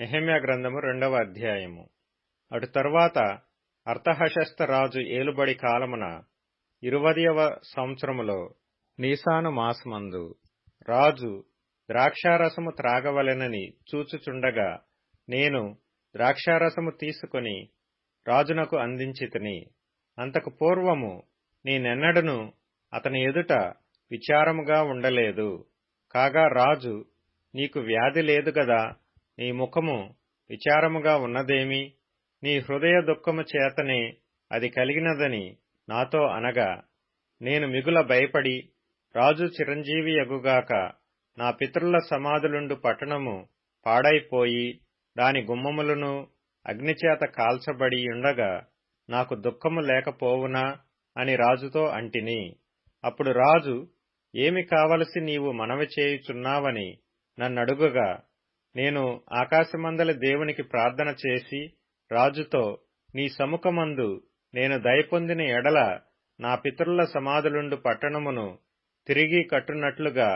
నెహెమ్యా గ్రంథము రెండవ అధ్యాయము. అటు తరువాత అర్థహశస్త రాజు ఏలుబడి కాలమున ఇరువదియవ సంవత్సరములో నీసాను మాసమందు రాజు ద్రాక్షారసము త్రాగవలెనని చూచుచుండగా నేను ద్రాక్షారసము తీసుకొని రాజునకు అందించితిని. అంతకు పూర్వము నేనెన్నడను అతని ఎదుట విచారముగా ఉండలేదు. కాగా రాజు నీకు వ్యాధి లేదు గదా? నీ ముఖము విచారముగా ఉన్నదేమి? నీ హృదయ దుఃఖము చేతనే అది కలిగినదని నాతో అనగా నేను మిగుల భయపడి రాజు చిరంజీవి ఎగుగాక నా పితరుల సమాధులుండు పట్టణము పాడైపోయి దాని గుమ్మములను అగ్నిచేత కాల్చబడి ఉండగా నాకు దుఃఖము లేకపోవునా అని రాజుతో అంటిని. అప్పుడు రాజు ఏమి కావలసి నీవు మనవి చేయుచున్నావని నన్నడుగుగా నేను ఆకాశమందలి దేవునికి ప్రార్థన చేసి రాజుతో నీ సముఖమందు నేను దయపొందిన ఎడల నా పితరుల సమాధులుండు పట్టణమును తిరిగి కట్టునట్లుగా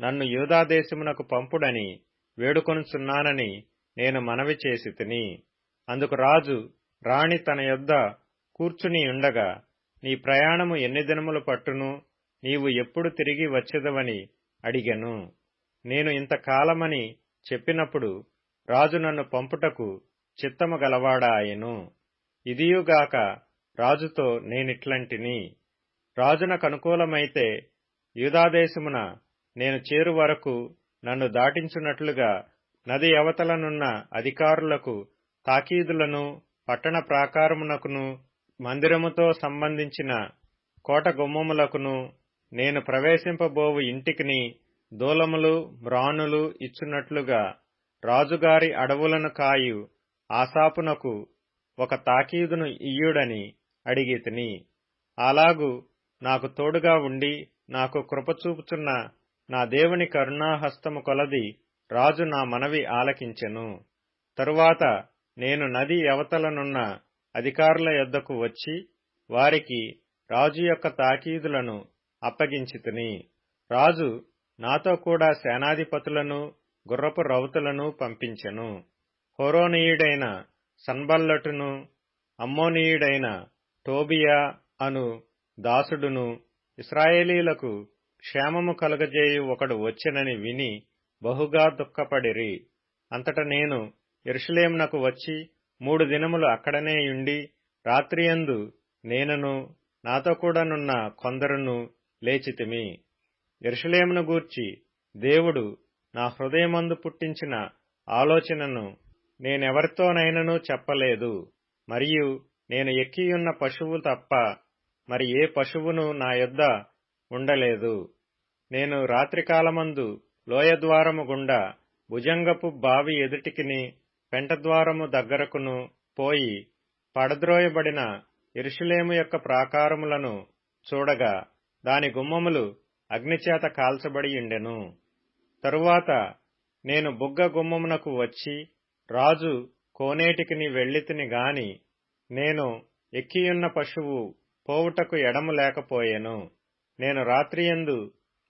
నన్ను యూదాదేశమునకు పంపుడని వేడుకొనుచున్నానని నేను మనవి చేసి తిని. అందుకు రాజు రాణి తన యొద్ద కూర్చుని ఉండగా నీ ప్రయాణము ఎన్ని దినములు పట్టును? నీవు ఎప్పుడు తిరిగి వచ్చేదవని అడిగెను. నేను ఇంతకాలమని చెప్పినప్పుడు రాజు నన్ను పంపుటకు చిత్తము గలవాడాయెను ఇదియుగాక రాజుతో నేనిట్లంటిని. రాజునకు అనుకూలమైతే యూదాదేశమున నేను చేరు వరకు నన్ను దాటించున్నట్లుగా నది అవతలనున్న అధికారులకు తాకీదులను పట్టణ ప్రాకారమునకును మందిరముతో సంబంధించిన కోట గుమ్మములకును నేను ప్రవేశింపబోవు ఇంటికిని దూలములు మ్రానులు ఇచ్చునట్లుగా రాజుగారి అడవులను కాయు ఆసాపునకు ఒక తాకీదును ఇయ్యుడని అడిగితిని అలాగు నాకు తోడుగా ఉండి నాకు కృపచూపుచున్న నా దేవుని కరుణాహస్తము కొలది రాజు నా మనవి ఆలకించెను. తరువాత నేను నది అవతలనున్న అధికారుల యొద్దకు వచ్చి వారికి రాజు యొక్క తాకీదులను అప్పగించితిని రాజు నాతో కూడా సేనాధిపతులను గుర్రపు రౌతులను పంపించెను. హోరోనీయుడైన సన్బల్లటును అమ్మోనీయుడైన టోబియా అను దాసుడును ఇస్రాయేలీలకు క్షేమము కలుగజేయు ఒకడు వచ్చినని విని బహుగా దుఃఖపడిరి. అంతట నేను ఎరుషులేమునకు వచ్చి మూడు దినములు అక్కడనే ఉండి రాత్రియందు నేనును నాతో కూడానున్న కొందరును లేచితిమి. ఎరుషలేమును గూర్చి దేవుడు నా హృదయమందు పుట్టించిన ఆలోచనను నేనెవరితోనైనను చెప్పలేదు. మరియు నేను ఎక్కియున్న పశువు తప్ప మరి ఏ పశువును నా యొద్ద ఉండలేదు. నేను రాత్రికాలమందు లోయద్వారము గుండా భుజంగపు బావి ఎదుటికిని పెంటద్వారము దగ్గరకును పోయి పడద్రోయబడిన ఇరుషులేము యొక్క ప్రాకారములను చూడగా దాని గుమ్మములు అగ్నిచేత కాల్చబడి ఉండెను. తరువాత నేను బుగ్గ గుమ్మమునకు వచ్చి రాజు కోనేటికిని వెళ్ళితిని గాని నేను ఎక్కియున్న పశువు పోవుటకు ఎడము లేకపోయెను. నేను రాత్రియందు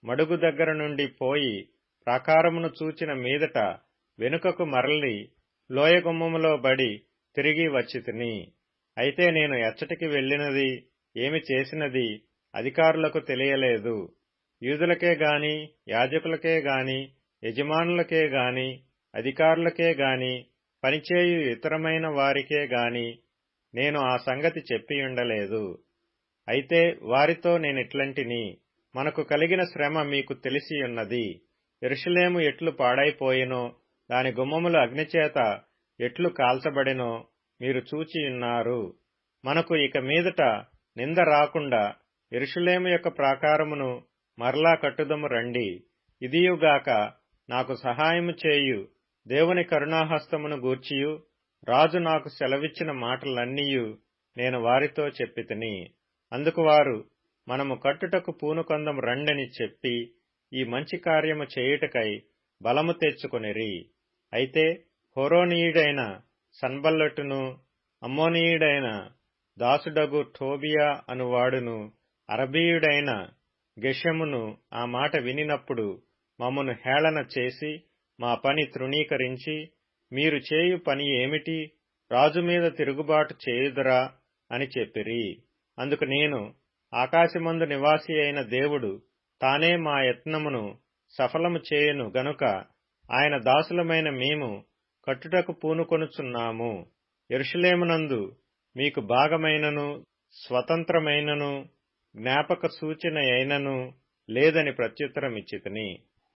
మడుగు దగ్గర నుండి పోయి ప్రాకారమును చూచిన మీదట వెనుకకు మరలి లోయగుమ్మములో బడి తిరిగి వచ్చితిని అయితే నేను ఎచ్చటికి వెళ్ళినది ఏమి చేసినది అధికారులకు తెలియలేదు. యూదులకే గాని యాజకులకే గాని యజమానులకే గాని అధికారులకే గాని పనిచేయు ఇతరమైన వారికే గాని నేను ఆ సంగతి చెప్పియుండలేదు. అయితే వారితో నేనిట్లంటిని మనకు కలిగిన శ్రమ మీకు తెలిసియున్నది. ఎరుషులేము ఎట్లు పాడైపోయినో దాని గుమ్మములు అగ్నిచేత ఎట్లు కాల్చబడినో మీరు చూచియున్నారు. మనకు ఇక మీదట నింద రాకుండా ఎరుషులేము యొక్క ప్రాకారమును మరలా కట్టుదము రండి. ఇదియుగాక నాకు సహాయము చేయు. దేవుని కరుణాహస్తమును గూర్చియు. రాజు నాకు సెలవిచ్చిన మాటలన్నీయు నేను వారితో చెప్పితిని. అందుకు వారు మనము కట్టుటకు పూనుకొందం రండని చెప్పి ఈ మంచి కార్యము చేయుటకై బలము తెచ్చుకొనిరి. అయితే హోరోనీయుడైన సన్బల్లటును అమ్మోనీయుడైన దాసుడగు టోబియా అనువాడును అరబీయుడైన గెషమును ఆ మాట వినినప్పుడు మమ్మను హేళన చేసి మా పని తృణీకరించి మీరు చేయు పని ఏమిటి? రాజు మీద తిరుగుబాటు చేయుదురా అని చెప్పిరి. అందుకు నేను ఆకాశమందు నివాసి అయిన దేవుడు తానే మా యత్నమును సఫలము చేయును గనుక ఆయన దాసులమైన మేము కట్టుటకు పూనుకొనుచున్నాము. ఎరుషలేమునందు మీకు భాగమైనను స్వతంత్రమైనను జ్ఞాపక సూచన అయినను లేదని ప్రత్యుత్తరమిచ్చితిని